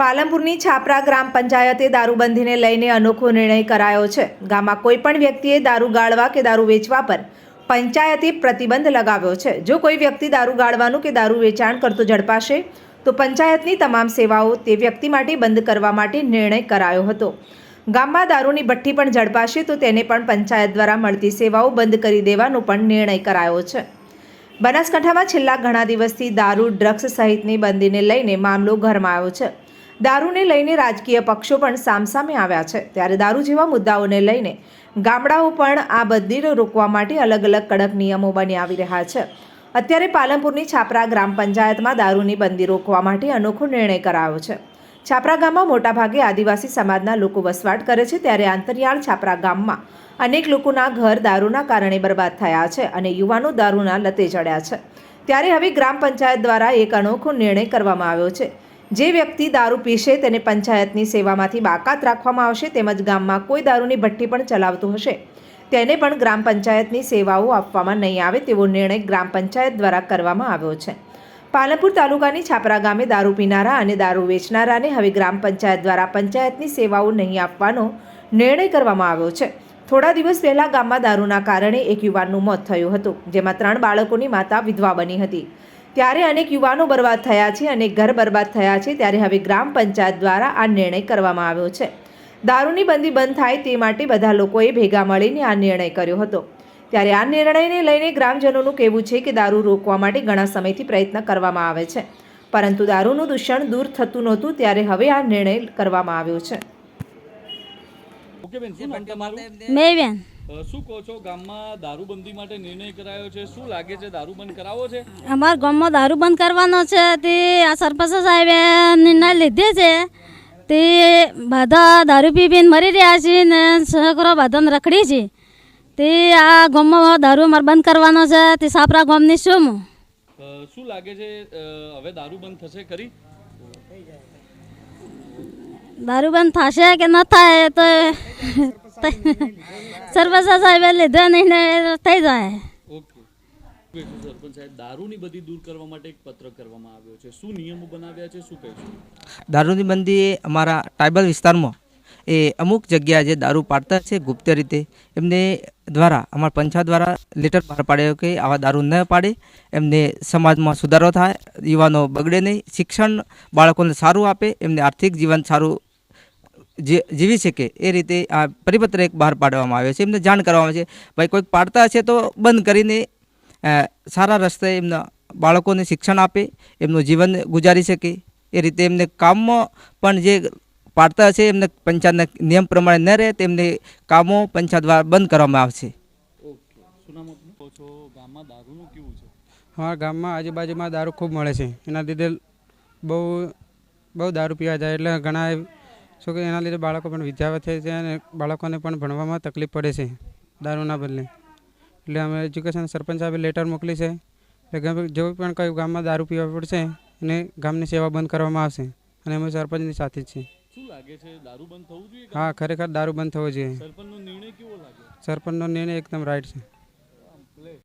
પાલનપુરની છાપરા ગ્રામ પંચાયતે દારૂબંધીને લઈને અનોખો નિર્ણય કરાયો છે. ગામમાં કોઈ પણ વ્યક્તિએ દારૂ ગાળવા કે દારૂ વેચવા પર પંચાયતે પ્રતિબંધ લગાવ્યો છે. જો કોઈ વ્યક્તિ દારૂ ગાળવાનું કે દારૂ વેચાણ કરતો ઝડપાશે, તો પંચાયતની તમામ સેવાઓ તે વ્યક્તિ માટે બંધ કરવા માટે નિર્ણય કરાયો હતો. ગામમાં દારૂની ભઠ્ઠી પણ ઝડપાશે, તો તેને પણ પંચાયત દ્વારા મળતી સેવાઓ બંધ કરી દેવાનો પણ નિર્ણય કરાયો છે. બનાસકાંઠામાં છેલ્લા ઘણા દિવસથી દારૂ, ડ્રગ્સ સહિતની બંદીને લઈને મામલો ગરમાયો છે. દારૂને લઈને રાજકીય પક્ષો પણ સામસામે આવ્યા છે. ત્યારે દારૂ જેવા મુદ્દાઓને લઈને ગામડાઓ પણ આ બધીને રોકવા માટે અલગ અલગ કડક નિયમો બની આવી રહ્યા છે. અત્યારે પાલનપુરની છાપરા ગ્રામ પંચાયતમાં દારૂની બંદી રોકવા માટે અનોખો નિર્ણય કરાયો છે. છાપરા ગામમાં મોટાભાગે આદિવાસી સમાજના લોકો વસવાટ કરે છે, ત્યારે આંતરિયાળ છાપરા ગામમાં અનેક લોકોના ઘર દારૂના કારણે બરબાદ થયા છે અને યુવાનો દારૂના લતે ચડ્યા છે. ત્યારે હવે ગ્રામ પંચાયત દ્વારા એક અનોખો નિર્ણય કરવામાં આવ્યો છે. જે વ્યક્તિ દારૂ પીશે તેને પંચાયતની સેવામાંથી બાકાત રાખવામાં આવશે તેમજ ગામમાં કોઈ દારૂની ભઠ્ઠી પણ ચલાવતું હશે. તેને પણ ગ્રામ પંચાયતની સેવાઓ આપવામાં નહીં આવે તેવો નિર્ણય ગ્રામ પંચાયત દ્વારા કરવામાં આવ્યો છે. પાલનપુર તાલુકાની છાપરા ગામે દારૂ પીનારા અને દારૂ વેચનારાને હવે ગ્રામ પંચાયત દ્વારા પંચાયતની સેવાઓ નહીં આપવાનો નિર્ણય કરવામાં આવ્યો છે. થોડા દિવસ પહેલાં ગામમાં દારૂના કારણે એક યુવાનનું મોત થયું હતું, જેમાં ત્રણ બાળકોની માતા વિધવા બની હતી. ત્યારે અનેક યુવાનો બરબાદ થયા છે અને ઘર બરબાદ થયા છે ત્યારે હવે ગ્રામ પંચાયત દ્વારા આ નિર્ણય કરવામાં આવ્યો છે. દારૂની બંદી બંધ થાય તે માટે બધા લોકોએ ભેગા મળીને આ નિર્ણય કર્યો હતો. ત્યારે આ નિર્ણયને લઈને ગ્રામજનોનું કહેવું છે કે દારૂ રોકવા માટે ઘણા સમયથી પ્રયત્ન કરવામાં આવે છે. પરંતુ દારૂનું દૂષણ દૂર થતું નહોતું ત્યારે હવે આ નિર્ણય કરવામાં આવ્યો છે. મેં બેન શું કહો છો? ગામમાં દારૂબંધી માટે નિર્ણય કરાયો છે. શું લાગે છે? દારૂ બંધ કરાવો છે? અમારા ગામમાં દારૂ બંધ કરવાનો છે. તે આ સરપંચ સાહેબે નિર્ણય લીધે છે. તે બધા દારૂ પી પીને મરી રહ્યા છે ને છોકરો બધાને રખડી છે. તે આ ગામમાં દારૂ અમારે બંધ કરવાનો છે. તે સાપરા ગામની શું શું લાગે છે? હવે દારૂ બંધ થશે ખરી? દારૂ બંધ થશે કે ન થાય તો સરપંચ સાહેબે લીધો નિર્ણય થઈ જાય. ઓકે. સરપંચ સાહેબ દારૂની બધી દૂર કરવા માટે એક પત્ર કરવામાં આવ્યો છે. શું નિયમો બનાવ્યા છે? શું કહીશું? દારૂની બંદી એ અમારા ટ્રાઇબલ વિસ્તારમાં એ અમુક જગ્યાએ જે દારૂ પાડતા છે ગુપ્ત રીતે એમને દ્વારા અમારા પંચાયત દ્વારા લેટર બહાર પાડ્યો કે આવા દારૂ ન પાડે. એમને સમાજમાં સુધારો થાય યુવાનો બગડે નહીં શિક્ષણ બાળકોને સારું આપે એમને આર્થિક જીવન સારું જે જીવી શકે એ રીતે આ પરિપત્ર એક બહાર પાડવામાં આવ્યો છે. એમને જાણ કરવામાં આવે છે. ભાઈ કોઈક પાડતા હશે તો બંધ કરીને સારા રસ્તે એમના બાળકોને શિક્ષણ આપે એમનું જીવન ગુજારી શકે. એ રીતે એમને કામમાં પણ જે પાડતા હશે એમને પંચાયતના નિયમ પ્રમાણે ન રહે તેમને કામો પંચાયત દ્વારા બંધ કરવામાં આવશે. અમારા ગામમાં આજુબાજુમાં દારૂ ખૂબ મળે છે. એના લીધે બહુ બહુ દારૂ પીવા જાય એટલે ઘણા શું કે એના લીધે બાળકો પણ વિદ્યાવત થાય છે અને બાળકોને પણ ભણવામાં તકલીફ પડે છે દારૂના બદલે. એટલે અમે એજ્યુકેશન સરપંચ સાહેબે લેટર મોકલી છે એટલે જો પણ કયું ગામમાં દારૂ પીવા પડશે અને ગામની સેવા બંધ કરવામાં આવશે અને અમે સરપંચની સાથે જ છીએ. હા ખરેખર દારૂ બંધ થવો જોઈએ. સરપંચનો નિર્ણય સરપંચનો નિર્ણય એકદમ રાઈટ છે.